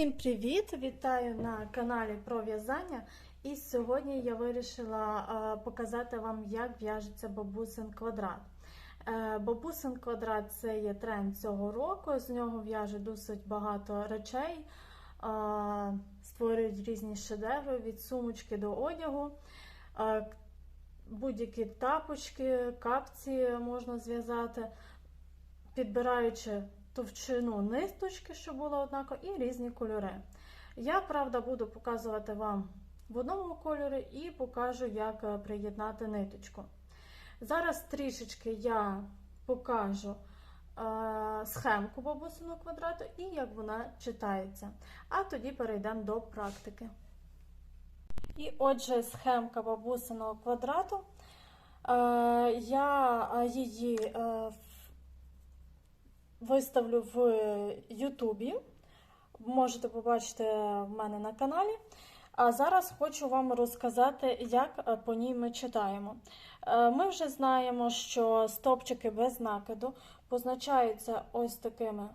Всім привіт! Вітаю на каналі про в'язання. І сьогодні я вирішила е, показати вам, як в'яжеться бабусин квадрат. Е, Бабусин квадрат це є тренд цього року. З нього в'яжуть досить багато речей, е, створюють різні шедеври від сумочки до одягу. Будь-які тапочки, капці можна зв'язати, підбираючи товщину ниточки, щоб було однаково, і різні кольори. Я, правда, буду показувати вам в одному кольорі і покажу, як е, приєднати ниточку. Зараз трішечки я покажу е, схемку бабусиного квадрату і як вона читається. А тоді перейдемо до практики. І отже, схемка бабусиного квадрату. Е, я її виставлю в Ютубі. Можете побачити в мене на каналі. А зараз хочу вам розказати, як по ній ми читаємо. Ми вже знаємо, що стопчики без накиду позначаються ось такими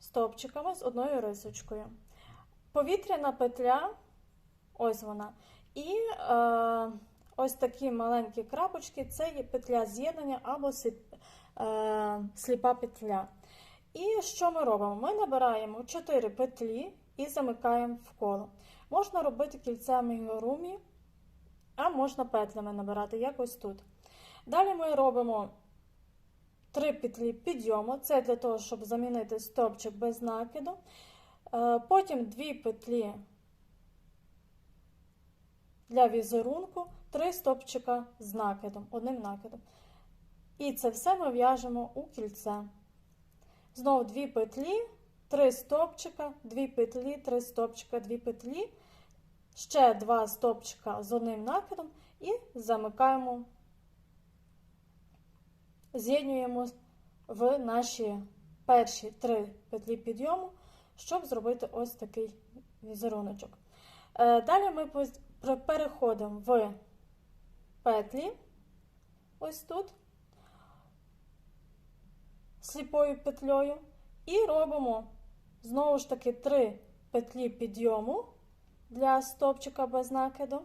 стопчиками з одною рисочкою. Повітряна петля, ось вона. І е, ось такі маленькі крапочки це є петля з'єднання або сліпа петля. І що ми робимо? Ми набираємо 4 петлі і замикаємо в коло. Можна робити кільцями гігурумі, а можна петлями набирати, як ось тут. Далі ми робимо 3 петлі підйому, це для того, щоб замінити стопчик без накиду. Потім 2 петлі для візерунку, 3 стопчика з накидом, одним накидом. І це все ми в'яжемо у кільце. Знову 2 петлі, 3 стопчика, 2 петлі, 3 стопчика, 2 петлі, ще 2 стопчика з одним накидом і замикаємо, з'єднуємо в наші перші 3 петлі підйому, щоб зробити ось такий візеруночок. Далі ми переходимо в петлі, ось тут сліпою петлею, і робимо знову ж таки 3 петлі підйому для стопчика без накиду,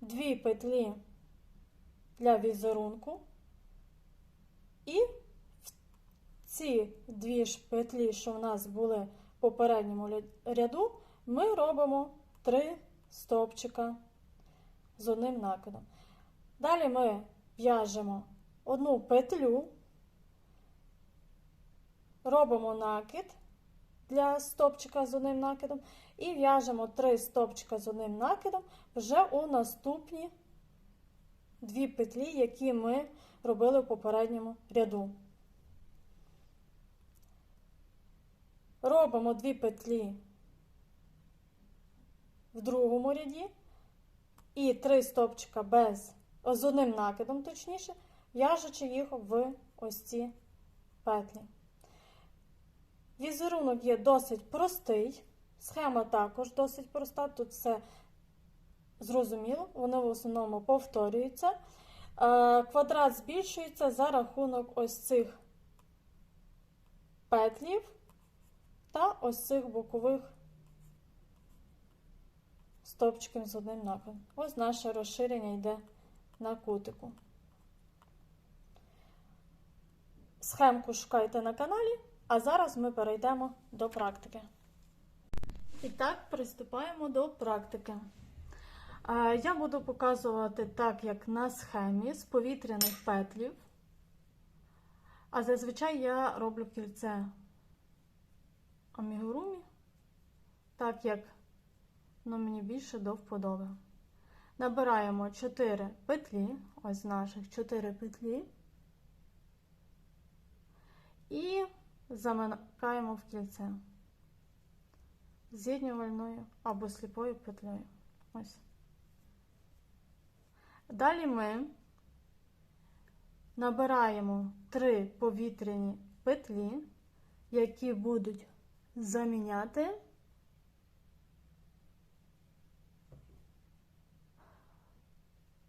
2 петлі для візерунку, і ці дві ж петлі, що в нас були в попередньому ряду, ми робимо 3 стопчика з одним накидом. Далі ми в'яжемо одну петлю робимо накид для стопчика з одним накидом і в'яжемо 3 стопчика з одним накидом вже у наступні дві петлі, які ми робили в попередньому ряду. Робимо дві петлі в другому ряді і 3 стопчика без, з одним накидом, точніше, в'яжучи їх в ось ці петлі. Візерунок є досить простий, схема також досить проста, тут все зрозуміло, вони в основному повторюються. Е, квадрат збільшується за рахунок ось цих петлів та ось цих бокових стопчиків з одним накидом. Ось наше розширення йде на кутику. Схемку шукайте на каналі. А зараз ми перейдемо до практики. І так, приступаємо до практики. Я буду показувати так, як на схемі з повітряних петлів. А зазвичай я роблю кільце амігурумі, так як ну, мені більше до вподоби. Набираємо 4 петлі, ось наших 4 петлі. І замикаємо в кільце з'єднювальною або сліпою петлею. Ось. Далі ми набираємо три повітряні петлі, які будуть заміняти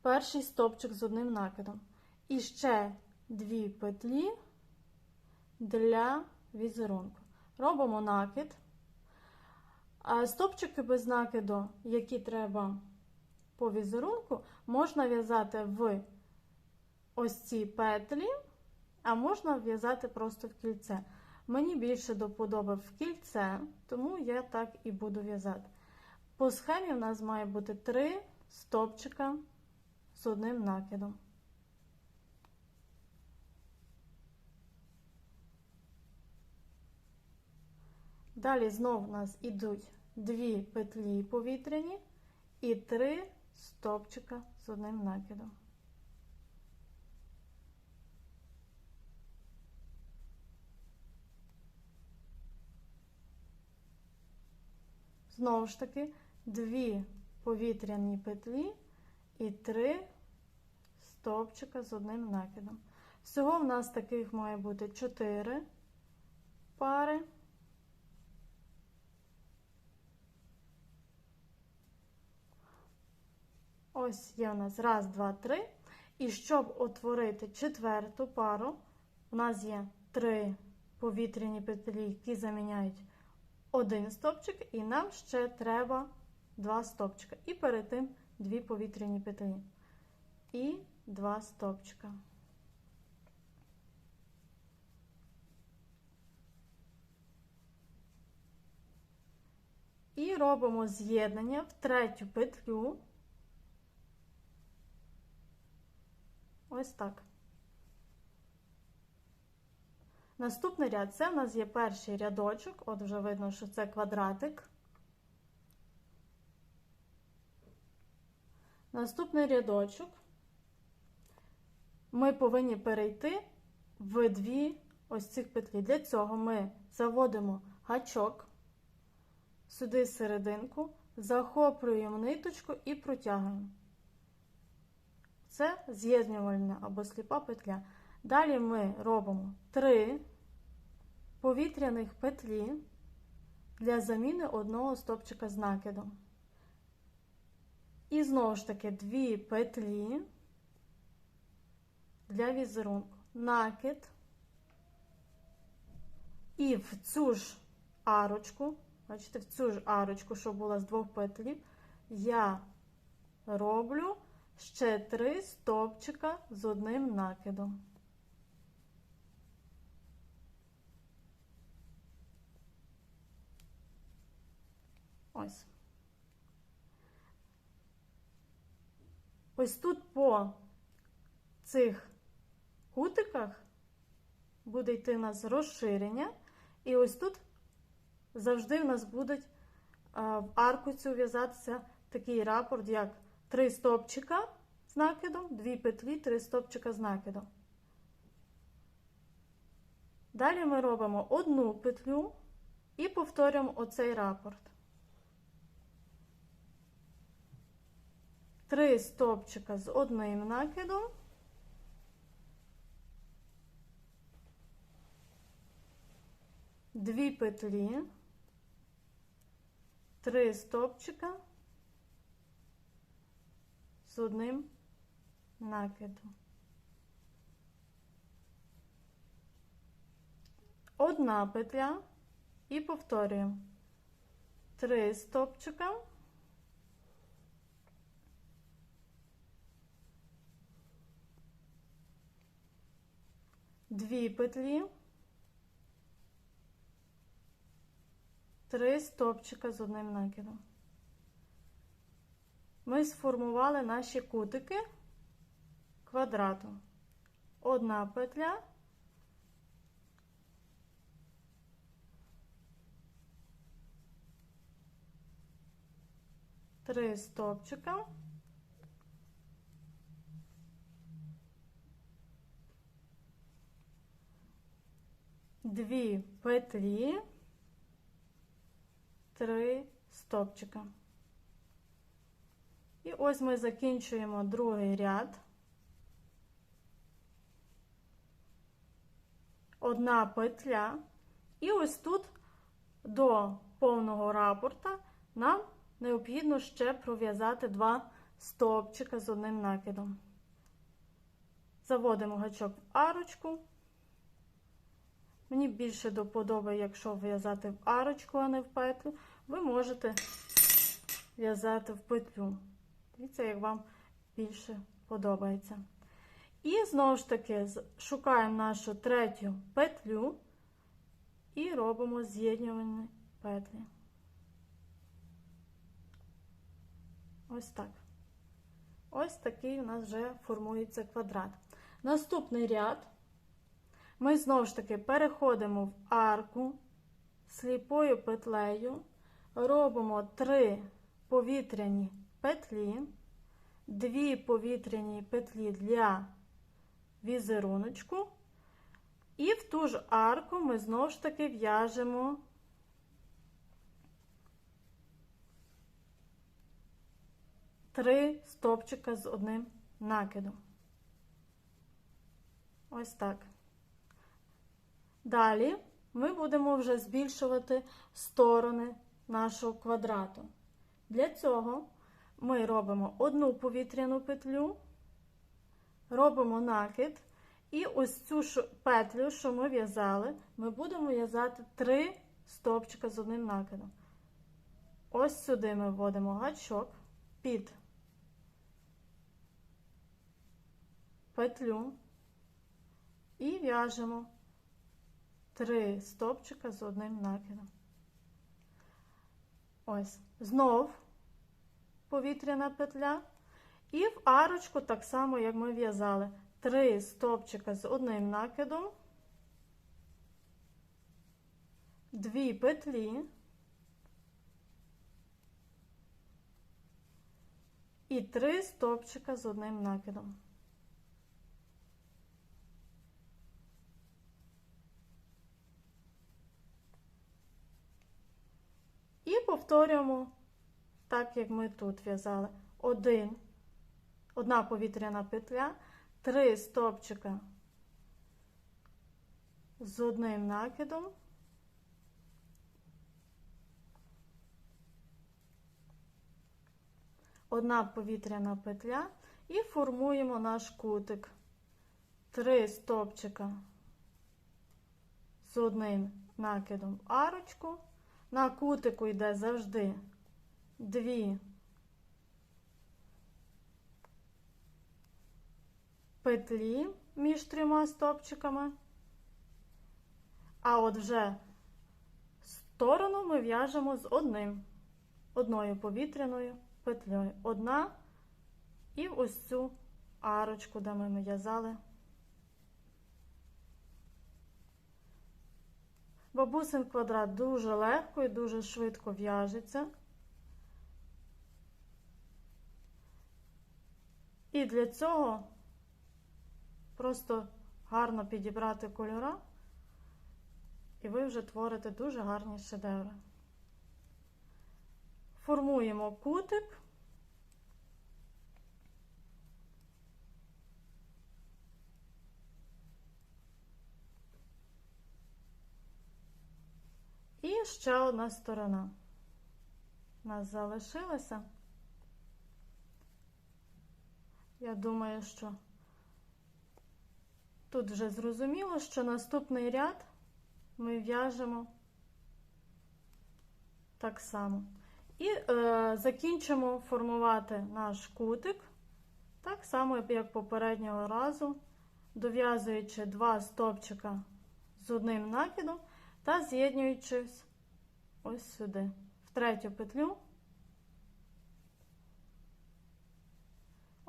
перший стопчик з одним накидом. І ще дві петлі для візерунку. робимо накид. Стопчики без накиду, які треба по візерунку, можна в'язати в ось ці петлі, а можна в'язати просто в кільце. Мені більше до подоби в кільце, тому я так і буду в'язати. По схемі в нас має бути 3 стопчика з одним накидом. Далі знов у нас ідуть дві петлі повітряні і три стопчика з одним накидом. Знову ж таки, дві повітряні петлі і три стовпчика з одним накидом. Всього в нас таких має бути 4 пари. Ось є у нас раз, два, три. І щоб утворити четверту пару, у нас є три повітряні петлі, які заміняють один стопчик, і нам ще треба два стопчика. І перед тим дві повітряні петлі. І два стопчика. І робимо з'єднання в третю петлю. Ось так. Наступний ряд це в нас є перший рядочок, от вже видно, що це квадратик. Наступний рядочок ми повинні перейти в дві ось цих петлі. Для цього ми заводимо гачок сюди серединку, захоплюємо ниточку і протягуємо. Це з'єднювальна або сліпа петля. Далі ми робимо 3 повітряних петлі для заміни одного стопчика з накидом. І знову ж таки дві петлі для візерунку. Накид. І в цю ж арочку, бачите, в цю ж арочку, що була з двох петлів, я роблю ще три стовпчика з одним накидом. Ось. Ось тут по цих кутиках буде йти у нас розширення, і ось тут завжди в нас будуть в арку цю в'язатися такий рапорт, як 3 стопчика з накидом, 2 петлі, 3 стопчика з накидом. Далі ми робимо одну петлю і повторюємо оцей рапорт. 3 стопчика з одним накидом. Дві петлі, три стопчика з одним накидом. Одна петля і повторюємо три стопчика. Дві петлі, три стопчика з одним накидом ми сформували наші кутики квадрату. Одна петля, три стопчика, дві петлі, три стопчика. І ось ми закінчуємо другий ряд. Одна петля. І ось тут до повного рапорта нам необхідно ще пров'язати два стовпчика з одним накидом. Заводимо гачок в арочку Мені більше до якщо в'язати в арочку, а не в петлю, ви можете в'язати в петлю. Дивіться, як вам більше подобається. І знову ж таки шукаємо нашу третю петлю і робимо з'єднювальні петлі. Ось так. Ось такий у нас вже формується квадрат. Наступний ряд ми знову ж таки переходимо в арку сліпою петлею, робимо три повітряні петлі, дві повітряні петлі для візеруночку, і в ту ж арку ми знову ж таки в'яжемо три стопчика з одним накидом. Ось так. Далі ми будемо вже збільшувати сторони нашого квадрату. Для цього ми робимо одну повітряну петлю, робимо накид, і ось цю петлю, що ми в'язали, ми будемо в'язати три стовпчика з одним накидом. Ось сюди ми вводимо гачок під петлю і в'яжемо три стовпчика з одним накидом. Ось, знов повітряна петля. І в арочку, так само, як ми в'язали, три стовпчика з одним накидом, дві петлі і три стовпчика з одним накидом. І повторюємо так, як ми тут в'язали. Один, одна повітряна петля, три стовпчика з одним накидом. Одна повітряна петля і формуємо наш кутик. Три стовпчика з одним накидом арочку. На кутику йде завжди дві петлі між трьома стопчиками. А от вже сторону ми в'яжемо з одним, одною повітряною петлею. Одна і ось цю арочку, де ми в'язали. Бабусин квадрат дуже легко і дуже швидко в'яжеться. І для цього просто гарно підібрати кольора, і ви вже творите дуже гарні шедеври. Формуємо кутик. І ще одна сторона. У нас залишилася. Я думаю, що тут вже зрозуміло, що наступний ряд ми в'яжемо так само. І е, закінчимо формувати наш кутик, так само, як попереднього разу, дов'язуючи два стовпчика з одним накидом та з'єднуючись ось сюди, в третю петлю.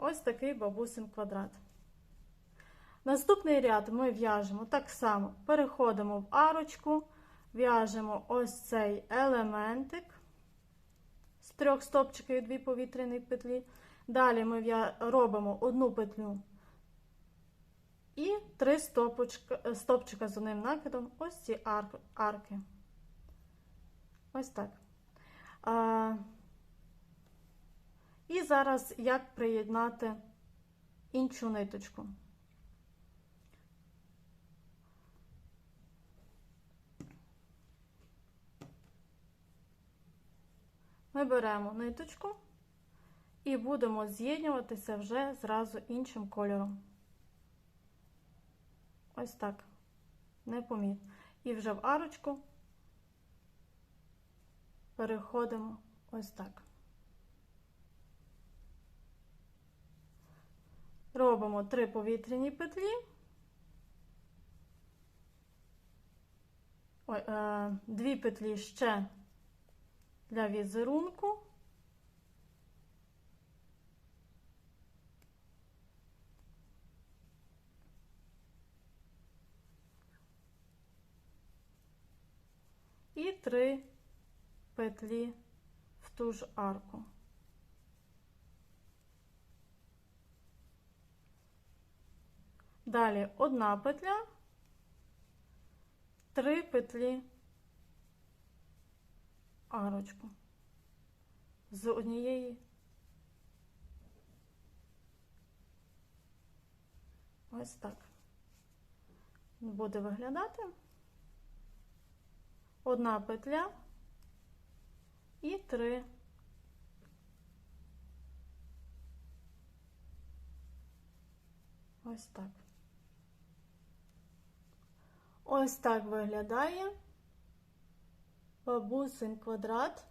Ось такий бабусин квадрат. Наступний ряд ми в'яжемо так само, переходимо в арочку, в'яжемо ось цей елементик з трьох стопчиків і дві повітряні петлі. Далі ми робимо одну петлю і три стопочка, стопчика з одним накидом, ось ці ар- арки. Ось так. І зараз як приєднати іншу ниточку. Ми беремо ниточку і будемо з'єднюватися вже зразу іншим кольором. Ось так. Непомітно. І вже в арочку переходимо ось так. Робимо три повітряні петлі. Ой, е, дві петлі ще для візерунку. І три петлі в ту ж арку. Далі одна петля, три петлі арочку з однієї. Ось так буде виглядати. Одна петля і три. Ось так. Ось так виглядає бабусин квадрат.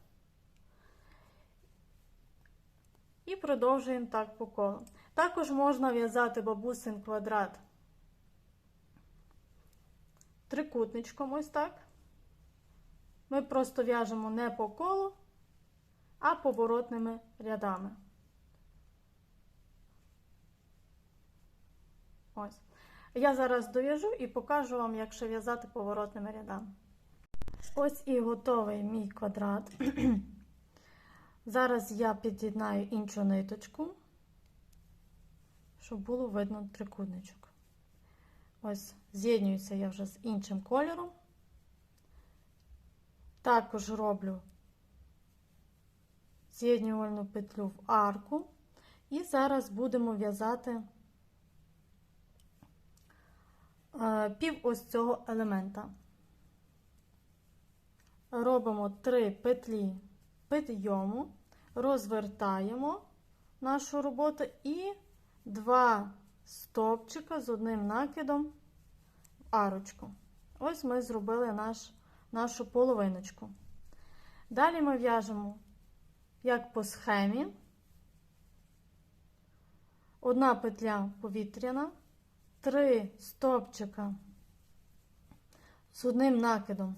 І продовжуємо так по колу. Також можна в'язати бабусин квадрат трикутничком, ось так. Ми просто в'яжемо не по колу, а поворотними рядами. Ось. Я зараз дов'яжу і покажу вам, як ще в'язати поворотними рядами. Ось і готовий мій квадрат. Зараз я під'єднаю іншу ниточку, щоб було видно трикутничок. Ось, з'єднююся я вже з іншим кольором. Також роблю з'єднювальну петлю в арку. І зараз будемо в'язати пів ось цього елемента. Робимо 3 петлі підйому, розвертаємо нашу роботу і 2 стовпчика з одним накидом в арочку. Ось ми зробили наш, нашу половиночку. Далі ми в'яжемо, як по схемі, одна петля повітряна, 3 стовпчика з одним накидом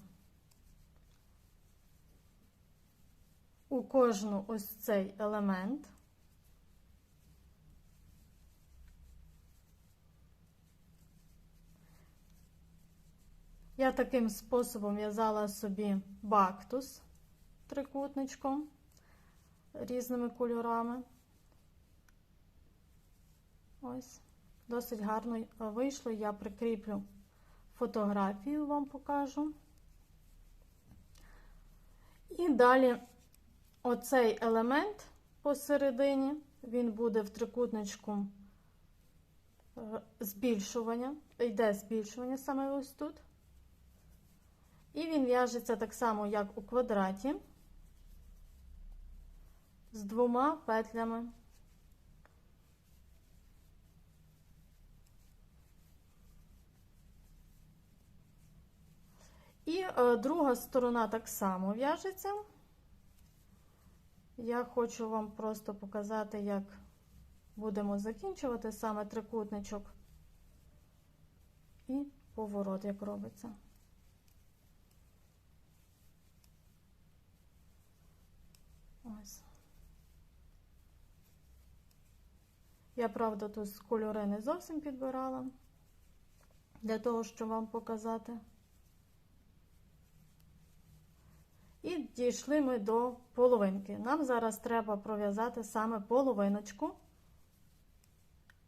у кожну ось цей елемент. Я таким способом в'язала собі бактус трикутничком різними кольорами. Ось, досить гарно вийшло. Я прикріплю фотографію, вам покажу. І далі оцей елемент посередині, він буде в трикутничку е, збільшування, йде збільшування саме ось тут. І він в'яжеться так само, як у квадраті, з двома петлями. І е, друга сторона так само в'яжеться. Я хочу вам просто показати, як будемо закінчувати саме трикутничок і поворот, як робиться. Ось. Я, правда, тут кольори не зовсім підбирала для того, щоб вам показати. І дійшли ми до половинки. Нам зараз треба пров'язати саме половиночку,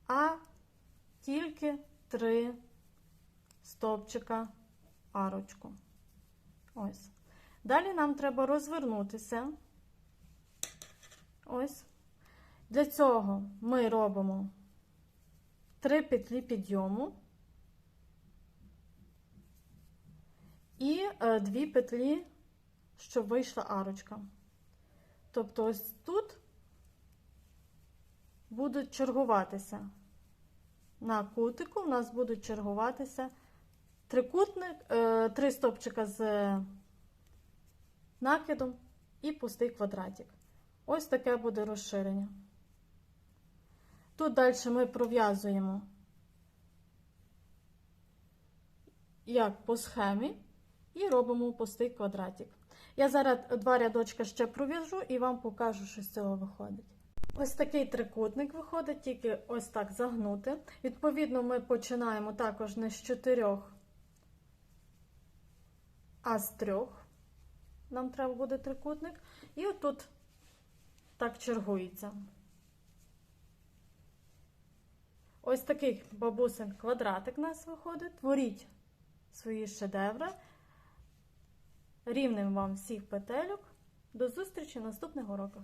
а тільки три стовпчика арочку. Ось. Далі нам треба розвернутися. Ось. Для цього ми робимо три петлі підйому і е, дві петлі щоб вийшла арочка. Тобто, ось тут будуть чергуватися. На кутику у нас будуть чергуватися трикутник, е, три стопчика з накидом і пустий квадратик. Ось таке буде розширення. Тут далі ми пров'язуємо як по схемі, і робимо пустий квадратик. Я зараз два рядочка ще пров'яжу і вам покажу, що з цього виходить. Ось такий трикутник виходить, тільки ось так загнути. Відповідно, ми починаємо також не з чотирьох, а з трьох. Нам треба буде трикутник. І отут так чергується. Ось такий бабусин квадратик у нас виходить. Творіть свої шедеври. Рівним вам всіх петелюк. До зустрічі в наступних уроках.